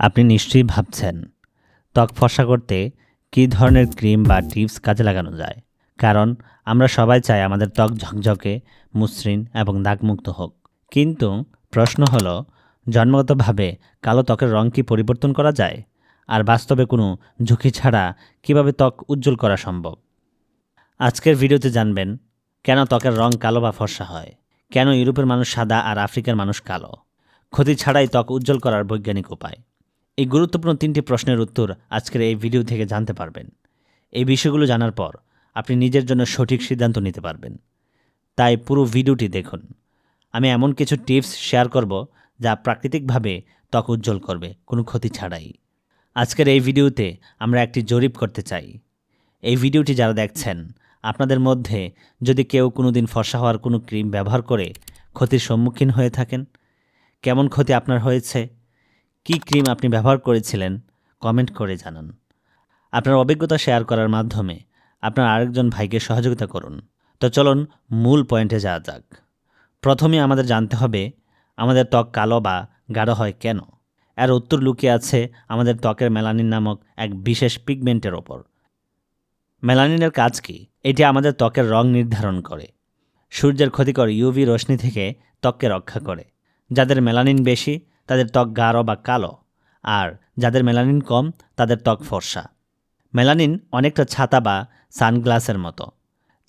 আপনি নিশ্চয়ই ভাবছেন, ত্বক ফর্সা করতে কী ধরনের ক্রিম বা টিপস কাজে লাগানো যায়? কারণ আমরা সবাই চাই আমাদের ত্বক ঝকঝকে, মসৃণ এবং দাগমুক্ত হোক। কিন্তু প্রশ্ন হলো, জন্মগতভাবে কালো ত্বকের রং কি পরিবর্তন করা যায়? আর বাস্তবে কোনো ঝুঁকি ছাড়া কীভাবে ত্বক উজ্জ্বল করা সম্ভব? আজকের ভিডিওতে জানবেন, কেন ত্বকের রং কালো বা ফর্সা হয়? কেন ইউরোপের মানুষ সাদা আর আফ্রিকার মানুষ কালো? ক্ষতি ছাড়াই ত্বক উজ্জ্বল করার বৈজ্ঞানিক উপায়। এই গুরুত্বপূর্ণ তিনটি প্রশ্নের উত্তর আজকের এই ভিডিও থেকে জানতে পারবেন। এই বিষয়গুলো জানার পর আপনি নিজের জন্য সঠিক সিদ্ধান্ত নিতে পারবেন। তাই পুরো ভিডিওটি দেখুন। আমি এমন কিছু টিপস শেয়ার করব যা প্রাকৃতিকভাবে ত্বক উজ্জ্বল করবে, কোনো ক্ষতি ছাড়াই। আজকের এই ভিডিওতে আমরা একটি জরিপ করতে চাই। এই ভিডিওটি যারা দেখছেন, আপনাদের মধ্যে যদি কেউ কোনো দিন ফর্সা হওয়ার কোনো ক্রিম ব্যবহার করে ক্ষতির সম্মুখীন হয়ে থাকেন, কেমন ক্ষতি আপনার হয়েছে? কী ক্রিম আপনি ব্যবহার করেছিলেন, কমেন্ট করে জানান। আপনার অভিজ্ঞতা শেয়ার করার মাধ্যমে আপনার আরেকজন ভাইকে সহযোগিতা করুন। তো চলুন মূল পয়েন্টে যাওয়া যাক। প্রথমে আমাদের জানতে হবে, আমাদের ত্বক কালো বা গাঢ় হয় কেন? এর উত্তর লুকিয়ে আছে আমাদের ত্বকের মেলানিন নামক এক বিশেষ পিগমেন্টের ওপর। মেলানিনের কাজ কি? এটি আমাদের ত্বকের রং নির্ধারণ করে। সূর্যের ক্ষতিকর ইউভি রশ্মি থেকে ত্বককে রক্ষা করে, যাদের মেলানিন বেশি তাদের ত্বক গাঢ় বা কালো, আর যাদের মেলানিন কম, তাদের ত্বক ফর্সা। মেলানিন অনেকটা ছাতা বা সানগ্লাসের মতো।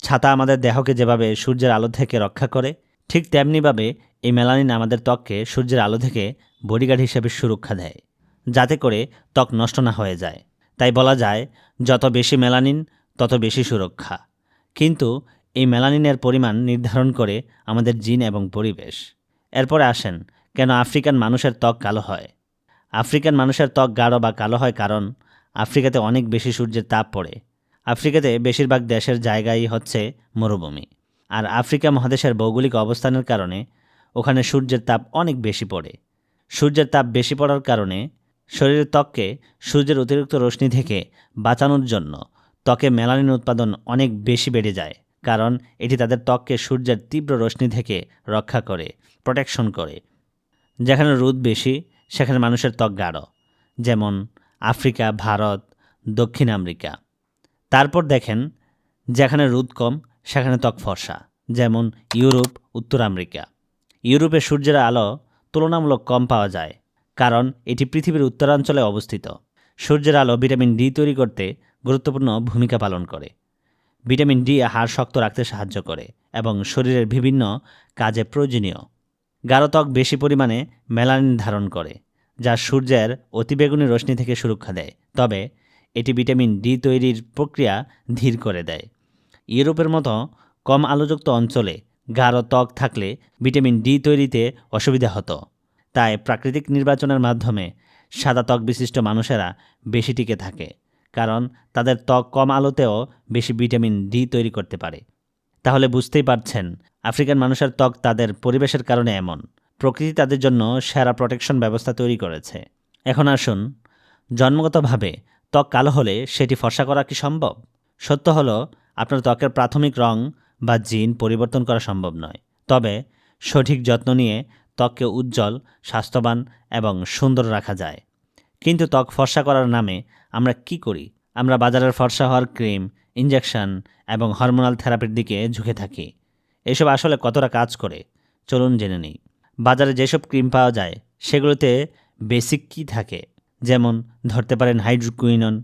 ছাতা আমাদের দেহকে যেভাবে সূর্যের আলো থেকে রক্ষা করে, ঠিক তেমনিভাবে এই মেলানিন আমাদের ত্বককে সূর্যের আলো থেকে বডিগার্ড হিসেবে সুরক্ষা দেয়, যাতে করে ত্বক নষ্ট না হয়ে যায়। তাই বলা যায়, যত বেশি মেলানিন, তত বেশি সুরক্ষা। কিন্তু এই মেলানিনের পরিমাণ নির্ধারণ করে আমাদের জিন এবং পরিবেশ। এরপরে আসেন কেন আফ্রিকান মানুষের ত্বক কালো হয়? আফ্রিকান মানুষের ত্বক গাঢ় বা কালো হয় কারণ আফ্রিকাতে অনেক বেশি সূর্যের তাপ পড়ে। আফ্রিকাতে বেশিরভাগ দেশের জায়গাই হচ্ছে মরুভূমি। আর আফ্রিকা মহাদেশের ভৌগোলিক অবস্থানের কারণে ওখানে সূর্যের তাপ অনেক বেশি পড়ে। সূর্যের তাপ বেশি পড়ার কারণে শরীরের ত্বককে সূর্যের অতিরিক্ত রশ্মি থেকে বাঁচানোর জন্য ত্বকে মেলানিন উৎপাদন অনেক বেশি বেড়ে যায়, কারণ এটি তাদের ত্বককে সূর্যের তীব্র রশ্মি থেকে রক্ষা করে প্রোটেকশন করে। যেখানে রোদ বেশি, সেখানে মানুষের ত্বক গাঢ়। যেমন আফ্রিকা, ভারত, দক্ষিণ আমেরিকা। তারপর দেখেন, যেখানে রোদ কম, সেখানে ত্বক ফর্সা। যেমন ইউরোপ, উত্তর আমেরিকা। ইউরোপে সূর্যের আলো তুলনামূলক কম পাওয়া যায়, কারণ এটি পৃথিবীর উত্তরাঞ্চলে অবস্থিত। সূর্যের আলো ভিটামিন ডি তৈরি করতে গুরুত্বপূর্ণ ভূমিকা পালন করে। ভিটামিন ডি হাড় শক্ত রাখতে সাহায্য করে এবং শরীরের বিভিন্ন কাজে প্রয়োজনীয়। গাঢ় ত্বক বেশি পরিমাণে মেলানিন ধারণ করে, যা সূর্যের অতিবেগুনি রশ্মি থেকে সুরক্ষা দেয়। তবে এটি ভিটামিন ডি তৈরির প্রক্রিয়া ধীর করে দেয়। ইউরোপের মতো কম আলোযুক্ত অঞ্চলে গাঢ় ত্বক থাকলে ভিটামিন ডি তৈরিতে অসুবিধা হতো। তাই প্রাকৃতিক নির্বাচনের মাধ্যমে সাদা ত্বক বিশিষ্ট মানুষেরা বেশি টিকে থাকে, কারণ তাদের ত্বক কম আলোতেও বেশি ভিটামিন ডি তৈরি করতে পারে। তাহলে বুঝতেই পারছেন আফ্রিকান মানুষের ত্বক তাদের পরিবেশের কারণে এমন। প্রকৃতি তাদের জন্য সেরা প্রোটেকশন ব্যবস্থা তৈরি করেছে। এখন আসুন, জন্মগতভাবে ত্বক কালো হলে সেটি ফর্সা করা কি সম্ভব? সত্য হলো, আপনার ত্বকের প্রাথমিক রং বা জিন পরিবর্তন করা সম্ভব নয়। তবে সঠিক যত্ন নিয়ে ত্বককে উজ্জ্বল, স্বাস্থ্যবান এবং সুন্দর রাখা যায়। কিন্তু ত্বক ফর্সা করার নামে আমরা কি করি? আমরা বাজারের ফর্সা হওয়ার ক্রিম ইঞ্জেকশন এবং হরমোনাল থেরাপির দিকে ঝুঁকে থাকি। এসব আসলে কতটা কাজ করে? চলুন জেনে নিই। বাজারে যেসব ক্রিম পাওয়া যায়, সেগুলোতে বেসিক কি থাকে? যেমন, ধরতে পারেন হাইড্রোকুইনন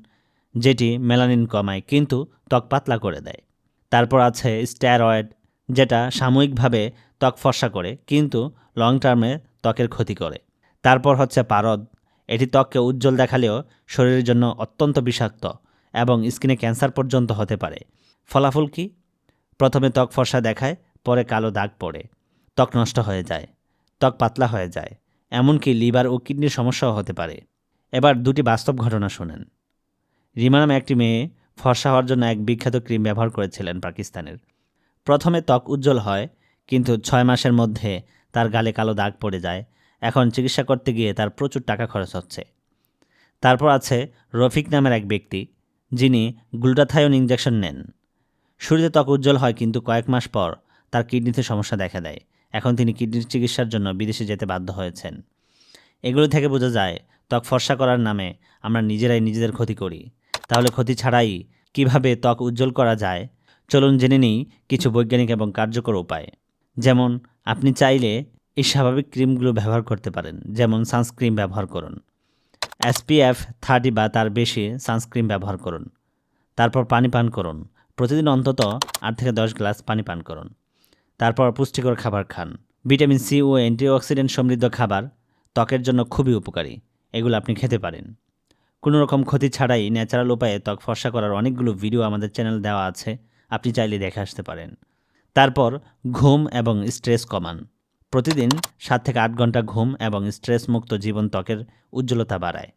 যেটি মেলানিন কমায়, কিন্তু ত্বক পাতলা করে দেয়। তারপর আছে স্টেরয়েড যেটা সাময়িকভাবে ত্বক ফর্সা করে, কিন্তু লং টার্মে ত্বকের ক্ষতি করে। তারপর হচ্ছে পারদ, এটি ত্বককে উজ্জ্বল দেখালেও শরীরের জন্য অত্যন্ত বিষাক্ত এবং স্কিনে ক্যান্সার পর্যন্ত হতে পারে। ফলাফল কি? প্রথমে ত্বক ফর্সা দেখায় পরে কালো দাগ পড়ে। ত্বক নষ্ট হয়ে যায়, ত্বক পাতলা হয়ে যায়, এমনকি লিভার ও কিডনির সমস্যাও হতে পারে। এবার দুটি বাস্তব ঘটনা শুনেন। রিমা নামে একটি মেয়ে ফর্সা হওয়ার জন্য এক বিখ্যাত ক্রিম ব্যবহার করেছিলেন পাকিস্তানের। প্রথমে ত্বক উজ্জ্বল হয়, কিন্তু ছয় মাসের মধ্যে তার গালে কালো দাগ পড়ে যায়। এখন চিকিৎসা করতে গিয়ে তার প্রচুর টাকা খরচ হচ্ছে। তারপর আছে রফিক নামের এক ব্যক্তি, যিনি গ্লুটাথায়ন ইঞ্জেকশন নেন। শুরুতে ত্বক উজ্জ্বল হয়, কিন্তু কয়েক মাস পর তার কিডনিতে সমস্যা দেখা দেয়। এখন তিনি কিডনির চিকিৎসার জন্য বিদেশে যেতে বাধ্য হয়েছেন। এগুলো থেকে বোঝা যায়, ত্বক ফর্সা করার নামে আমরা নিজেরাই নিজেদের ক্ষতি করি। তাহলে ক্ষতি ছাড়াই কীভাবে ত্বক উজ্জ্বল করা যায়? চলুন জেনে নিই কিছু বৈজ্ঞানিক এবং কার্যকর উপায়। যেমন, আপনি চাইলে এই স্বাভাবিক ক্রিমগুলো ব্যবহার করতে পারেন, যেমন সানস্ক্রিন ব্যবহার করুন। এসপিএফ থার্টি বা তার বেশি সানস্ক্রিন ব্যবহার করুন। তারপর পানি পান করুন। প্রতিদিন অন্তত আট থেকে দশ গ্লাস পানি পান করুন। তারপর পুষ্টিকর খাবার খান। ভিটামিন সি ও অ্যান্টিঅক্সিডেন্ট সমৃদ্ধ খাবার ত্বকের জন্য খুবই উপকারী। এগুলো আপনি খেতে পারেন। কোনো রকম ক্ষতি ছাড়াই ন্যাচারাল উপায়ে ত্বক ফর্সা করার অনেকগুলো ভিডিও আমাদের চ্যানেল দেওয়া আছে, আপনি চাইলে দেখে আসতে পারেন। তারপর ঘুম এবং স্ট্রেস কমান। প্রতিদিন সাত থেকে আট ঘণ্টা ঘুম এবং স্ট্রেস মুক্ত জীবন ত্বকের উজ্জ্বলতা বাড়ায়।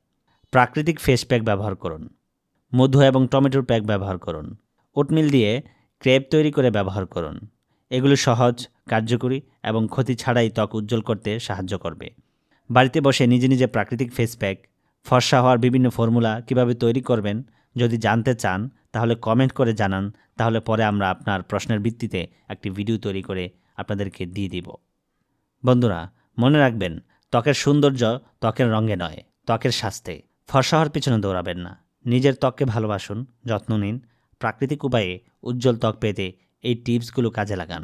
প্রাকৃতিক ফেস প্যাক ব্যবহার করুন। মধু এবং টমেটোর প্যাক ব্যবহার করুন। ওটমিল দিয়ে ক্রেপ তৈরি করে ব্যবহার করুন। এগুলো সহজ, কার্যকরী এবং ক্ষতি ছাড়াই ত্বক উজ্জ্বল করতে সাহায্য করবে। বাড়িতে বসে নিজে নিজে প্রাকৃতিক ফেস প্যাক ফর্সা হওয়ার বিভিন্ন ফর্মুলা কীভাবে তৈরি করবেন যদি জানতে চান, তাহলে কমেন্ট করে জানান। তাহলে পরে আমরা আপনার প্রশ্নের ভিত্তিতে একটি ভিডিও তৈরি করে আপনাদেরকে দিয়ে দিব। বন্ধুরা, মনে রাখবেন, ত্বকের সৌন্দর্য ত্বকের রঙে নয়, ত্বকের স্বাস্থ্যে। ফর্সা হওয়ার পিছনে দৌড়াবেন না। নিজের ত্বককে ভালোবাসুন, যত্ন নিন। প্রাকৃতিক উপায়ে উজ্জ্বল ত্বক পেতে এই টিপসগুলো কাজে লাগান।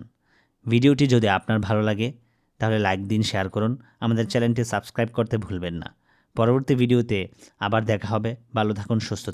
ভিডিওটি যদি আপনার ভালো লাগে, তাহলে লাইক দিন, শেয়ার করুন। আমাদের চ্যানেলটি সাবস্ক্রাইব করতে ভুলবেন না। পরবর্তী ভিডিওতে আবার দেখা হবে। ভালো থাকুন, সুস্থ